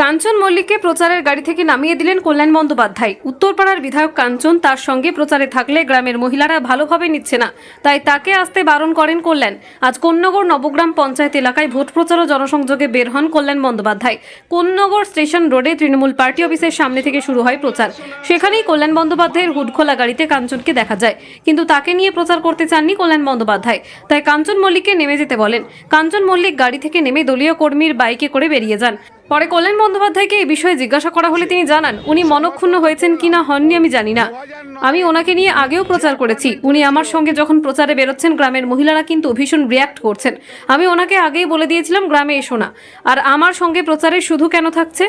কাঞ্চন মল্লিককে প্রচারের গাড়ি থেকে নামিয়ে দিলেন কল্যাণ বন্দ্যোপাধ্যায়। উত্তরপাড়ার বিধায়ক কাঞ্চন তার সঙ্গে প্রচারে থাকলে গ্রামের মহিলারা ভালোভাবে নিচ্ছে না। তাই তাকে আসতে বারণ করেন কল্যাণ। আজ কোন্নগর নবগ্রাম পঞ্চায়েত এলাকায় ভোট প্রচার ও জনসংযোগে বের হন কল্যাণ বন্দ্যোপাধ্যায়। কোন্নগর স্টেশন রোডে তৃণমূল পার্টি অফিসের সামনে থেকে শুরু হয় প্রচার। সেখানেই কল্যাণ বন্দ্যোপাধ্যায়ের হুডখোলা গাড়িতে কাঞ্চনকে দেখা যায়। কিন্তু তাকে নিয়ে প্রচার করতে চাননি কল্যাণ বন্দ্যোপাধ্যায়। তাই কাঞ্চন মল্লিককে নেমে যেতে বলেন। কাঞ্চন মল্লিক গাড়ি থেকে নেমে দলীয় কর্মীর বাইকে করে বেরিয়ে যান। পরে কল্যাণ বন্দ্যোপাধ্যায়কে এই বিষয়ে জিজ্ঞাসা করা হলে তিনি জানান, উনি মনক্ষুণ্ণ হয়েছেন কি না হননি আমি জানি না। আমি ওনাকে নিয়ে আগেও প্রচার করেছি। উনি আমার সঙ্গে যখন প্রচারে বেরোচ্ছেন, গ্রামের মহিলারা কিন্তু ভীষণ রিয়াক্ট করছেন। আমি ওনাকে আগেই বলে দিয়েছিলাম, গ্রামে এসো না। আর আমার সঙ্গে প্রচারে শুধু কেন থাকছে?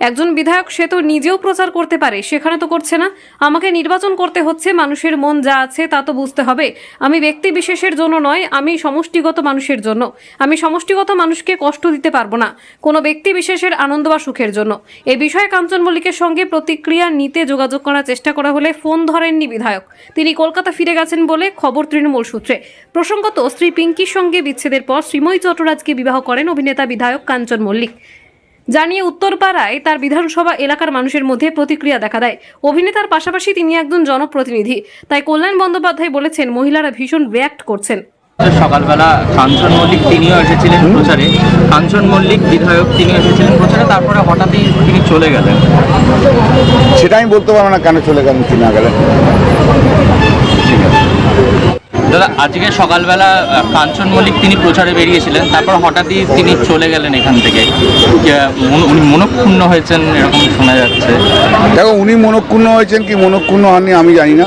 একজন বিধায়ক, সে তো নিজেও প্রচার করতে পারে, সেখানে তো করছে না। আমাকে নির্বাচন করতে হচ্ছে, মানুষের মন যা আছে তা তো বুঝতে হবে। আমি ব্যক্তি বিশেষের জন্য নয়, আমি সমষ্টিগত মানুষের জন্য। আমি সমষ্টিগত মানুষকে কষ্ট দিতে পারব না, কোনো ব্যক্তি বিশেষের আনন্দ বা সুখের জন্য। এ বিষয়ে কাঞ্চন মল্লিকের সঙ্গে প্রতিক্রিয়া নিতে যোগাযোগ করার চেষ্টা করা হলে ফোন ধরেননি বিধায়ক। তিনি কলকাতা ফিরে গেছেন বলে খবর তৃণমূল সূত্রে। প্রসঙ্গত স্ত্রী পিঙ্কির সঙ্গে বিচ্ছেদের পর শ্রীময়ী চট্টরাজকে বিবাহ করেন অভিনেতা বিধায়ক কাঞ্চন মল্লিক। জানিয়ে উত্তরপাড়ায় তার বিধানসভা এলাকার মানুষের মধ্যে প্রতিক্রিয়া দেখা দেয়। অভিনেতার পাশাপাশি তিনি একজন জনপ্রতিনিধি। তাই কল্যাণ বন্দ্যোপাধ্যায় বলেছেন মহিলারা ভীষণ রিয়্যাক্ট করছেন। সকালবেলা কাঞ্চন মল্লিক তিনিও এসেছিলেন প্রচারে। কাঞ্চন মল্লিক বিধায়ক তিনি এসেছিলেন প্রচারে তারপরে হঠাৎই তিনি চলে গেলেন। সেটা আমি বলতে পারব না কেন চলে গেলেন কি না গেলেন ঠিক আছে। দাদা, আজকে সকালবেলা কাঞ্চন মল্লিক তিনি প্রচারে বেরিয়েছিলেন, তারপর হঠাৎই তিনি চলে গেলেন এখান থেকে। উনি মনক্ষুণ্ণ হয়েছেন, এরকম শোনা যাচ্ছে। দেখো, উনি মনক্ষুণ্ণ হয়েছেন কি মনক্ষুণ্ণ হননি আমি জানি না।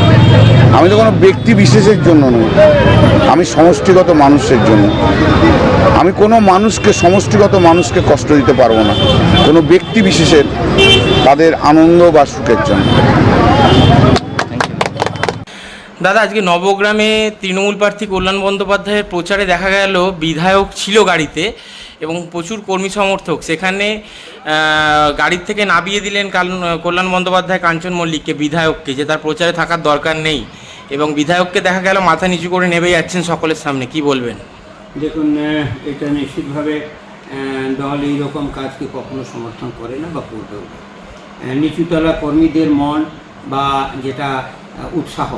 আমি তো কোনো ব্যক্তি বিশেষের জন্য নই। আমি সমষ্টিগত মানুষের জন্য। আমি কোনো মানুষকে, সমষ্টিগত মানুষকে কষ্ট দিতে পারব না। কোনো ব্যক্তি বিশেষের, তাদের আনন্দ বা সুখের জন্য। দাদা, আজকে নবগ্রামে তৃণমূল প্রার্থী কল্যাণ বন্দ্যোপাধ্যায়ের প্রচারে দেখা গেল, বিধায়ক ছিল গাড়িতে। এবং প্রচুর কর্মী সমর্থক। সেখানে গাড়ির থেকে নামিয়ে দিলেন কল্যাণ বন্দ্যোপাধ্যায় কাঞ্চন মল্লিককে, বিধায়ককে, যে তার প্রচারে থাকার দরকার নেই। এবং বিধায়ককে দেখা গেল মাথা নিচু করে নেমে যাচ্ছেন সকলের সামনে। কি বলবেন? দেখুন এটা নিশ্চিতভাবে দল এইরকম কাজকে কখনো সমর্থন করে না বা করবেও না। নিচুতলা কর্মীদের মন বা যেটা উৎসাহ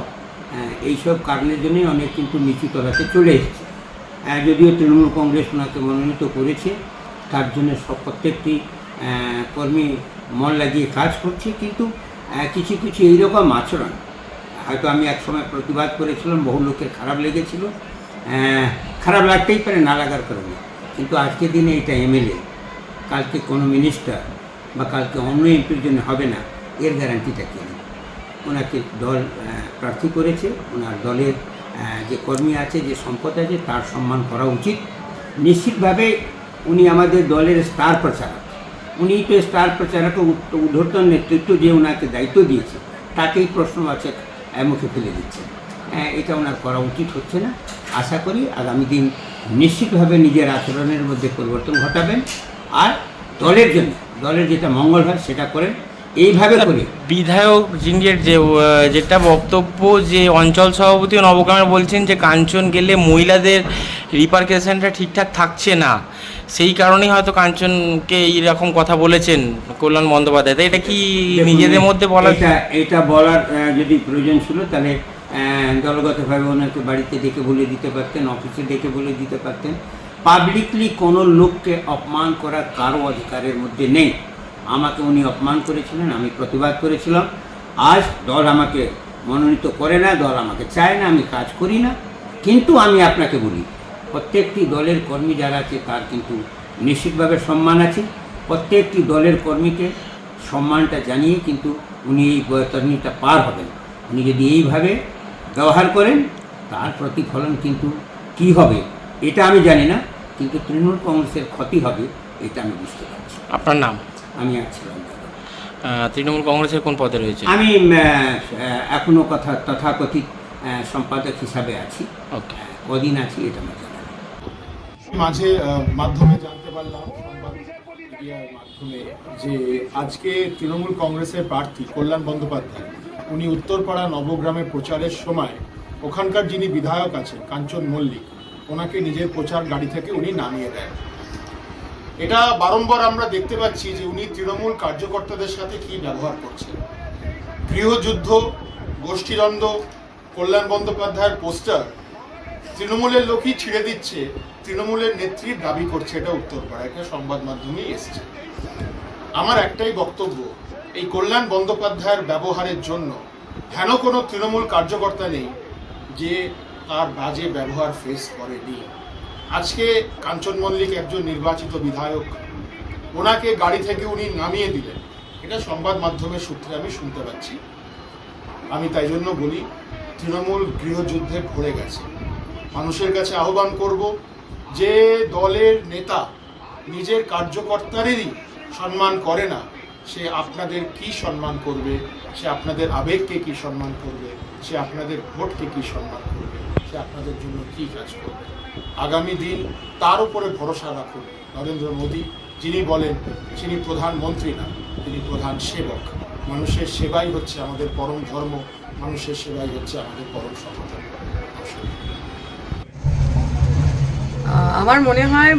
এইসব কারণের জন্যই অনেক কিন্তু নিচুতলাতে চলে এসেছে। যদিও তৃণমূল কংগ্রেস ওনাকে মনোনীত করেছে, তার জন্য সব প্রত্যেকটি কর্মী মন লাগিয়ে কাজ করছে, কিন্তু কিছু কিছু এইরকম আচরণ, হয়তো আমি একসময় প্রতিবাদ করেছিলাম, বহু লোকের খারাপ লেগেছিল খারাপ লাগতেই পারে, না লাগার কারণে কিন্তু আজকের দিনে এটা এমএলএ, কালকে কোনো মিনিস্টার বা কালকে অন্য এমপির জন্য হবে না, এর গ্যারান্টিটা কে নেবে? ওনাকে দল প্রার্থী করেছে, ওনার দলের যে কর্মী আছে যে সম্পদ আছে তার সম্মান করা উচিত। নিশ্চিতভাবে উনি আমাদের দলের স্টার প্রচারক। উনি তো স্টার প্রচারক উদ্ধর্তন নেতৃত্ব যে ওনাকে দায়িত্ব দিয়েছে। তাকেই প্রশ্নবাচক মুখে ফেলে দিচ্ছে। হ্যাঁ, এটা ওনার করা উচিত হচ্ছে না। আশা করি আগামী দিন নিশ্চিতভাবে নিজের আচরণের মধ্যে পরিবর্তন ঘটাবেন। আর দলের জন্য দলের যেটা মঙ্গল হয় সেটা করেন। এইভাবে করে। বিধায়ক জিঙ্গের যে যেটা বক্তব্য যে অঞ্চল সভাপতি নবগ্রামে বলছেন যে কাঞ্চন গেলে মহিলাদের রিপার্কেশনটা ঠিকঠাক থাকছে না। সেই কারণেই হয়তো কাঞ্চনকে এইরকম কথা বলেছেন কল্যাণ বন্দ্যোপাধ্যায়। এটা কি নিজেদের মধ্যে বলা এটা এটা বলার যদি প্রয়োজন ছিল তাহলে দলগতভাবে ওনাকে বাড়িতে ডেকে বলে দিতে পারতেন অফিসে ডেকে বলে দিতে পারতেন। পাবলিকলি কোনো লোককে অপমান করার কারও অধিকারের মধ্যে নেই। আমাকে উনি অপমান করেছিলেন, আমি প্রতিবাদ করেছিলাম। আজ দল আমাকে মনোনীত করে না, দল আমাকে চায় না, আমি কাজ করি না। কিন্তু আমি আপনাকে বলি, প্রত্যেকটি দলের কর্মী যারা আছে, তার কিন্তু নিশ্চিতভাবে সম্মান আছে। প্রত্যেকটি দলের কর্মীকে সম্মানটা জানিয়ে কিন্তু উনি এই বৈতরণীটা পার হবেন। উনি যদি এইভাবে ব্যবহার করেন, তার প্রতিফলন কিন্তু কি হবে, এটা আমি জানি না। কিন্তু তৃণমূল কংগ্রেসের ক্ষতি হবে এটা আমি বুঝতে পারছি। আপনার নাম? আমি আর ছিলাম তৃণমূল কংগ্রেসের কোন পদে রয়েছে আমি এখনও কথা তথাকথিত সম্পাদক হিসাবে আছি। ওকে। কদিন আছি এটা আমার জানা মাঝে মাধ্যমে জানতে পারলাম মিডিয়ার মাধ্যমে যে আজকে তৃণমূল কংগ্রেসের প্রার্থী কল্যাণ বন্দ্যোপাধ্যায় উনি উত্তরপাড়া নবগ্রামে প্রচারের সময় ওখানকার যিনি বিধায়ক আছেন কাঞ্চন মল্লিক ওনাকে নিজের প্রচার গাড়ি থেকে উনি নামিয়ে দেন। এটা বারংবার আমরা দেখতে পাচ্ছি যে উনি তৃণমূল কার্যকর্তাদের সাথে কি ব্যবহার করছেন। গৃহযুদ্ধ, গোষ্ঠীদ্বন্দ্ব, কল্যাণ বন্দ্যোপাধ্যায়ের পোস্টার তৃণমূলের লোকই ছিঁড়ে দিচ্ছে, তৃণমূলের নেত্রী দাবি করছে, এটা উত্তরপাড়া এটা সংবাদ মাধ্যমেই এসছে। আমার একটাই বক্তব্য, এই কল্যাণ বন্দ্যোপাধ্যায়ের ব্যবহারের জন্য হেন কোনো তৃণমূল কার্যকর্তা নেই যে তার বাজে ব্যবহার ফেস করেনি? আজকে কাঞ্চন মল্লিক একজন নির্বাচিত বিধায়ক, ওনাকে গাড়ি থেকে উনি নামিয়ে দিলেন। এটা সংবাদ মাধ্যমের সূত্রে আমি শুনতে পাচ্ছি। আমি তাই জন্য বলি, তৃণমূল গৃহযুদ্ধে ভরে গেছে। মানুষের কাছে আহ্বান করব যে দলের নেতা নিজের কার্যকর্তারেরই সম্মান করে না, সে আপনাদের কি সম্মান করবে? সে আপনাদের আবেগকে কি সম্মান করবে? সে আপনাদের ভোটকে কি সম্মান করবে? সে আপনাদের জন্য কি কাজ করবে? আগামী দিন তার উপরে ভরসা রাখুন নরেন্দ্র মোদী। যিনি বলেন তিনি প্রধানমন্ত্রী না তিনি প্রধান সেবক। মানুষের সেবাই হচ্ছে আমাদের পরম ধর্ম মানুষের সেবাই হচ্ছে আমাদের পরম আহ, আমার মনে হয়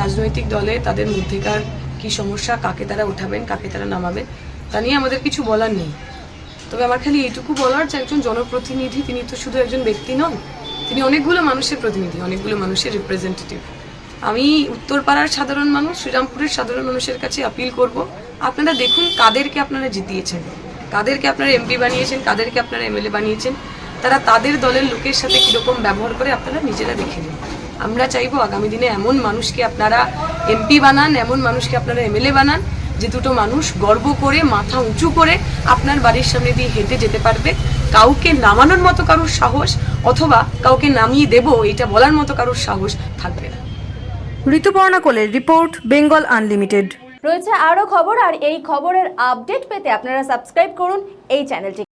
রাজনৈতিক দলে তাদের মধ্যেকার কি সমস্যা কাকে তারা উঠাবেন কাকে তারা নামাবেন তা নিয়ে আমাদের কিছু বলার নেই। তবে আমার খালি এইটুকু বলার যে একজন জনপ্রতিনিধি, তিনি তো শুধু একজন ব্যক্তি নন, তিনি অনেকগুলো মানুষের প্রতিনিধি, অনেকগুলো মানুষের রিপ্রেজেন্টেটিভ আমি উত্তরপাড়ার সাধারণ মানুষ, শ্রীরামপুরের সাধারণ মানুষের কাছে আপিল করব। আপনারা দেখুন কাদেরকে আপনারা জিতিয়েছেন, কাদেরকে আপনারা এমপি বানিয়েছেন, কাদেরকে আপনারা এমএলএ বানিয়েছেন, তারা তাদের দলের লোকের সাথে কীরকম ব্যবহার করে আপনারা নিজেরা দেখে নিন। আমরা চাইব আগামী দিনে এমন মানুষকে আপনারা এমপি বানান, এমন মানুষকে আপনারা এমএলএ বানান যে দুটো মানুষ গর্ব করে মাথা উঁচু করে আপনার বাড়ির সামনে দিয়ে হেঁটে যেতে পারবে। কাউকে নামানোর মতো কারোর সাহস অথবা কাউকে নামিয়ে দেব এটা বলার মতো কারোর সাহস থাকবে না। ঋতুপর্ণা কোলের রিপোর্ট বেঙ্গল আনলিমিটেড। রয়েছে আরও খবর আর এই খবরের আপডেট পেতে আপনারা সাবস্ক্রাইব করুন এই চ্যানেলটি।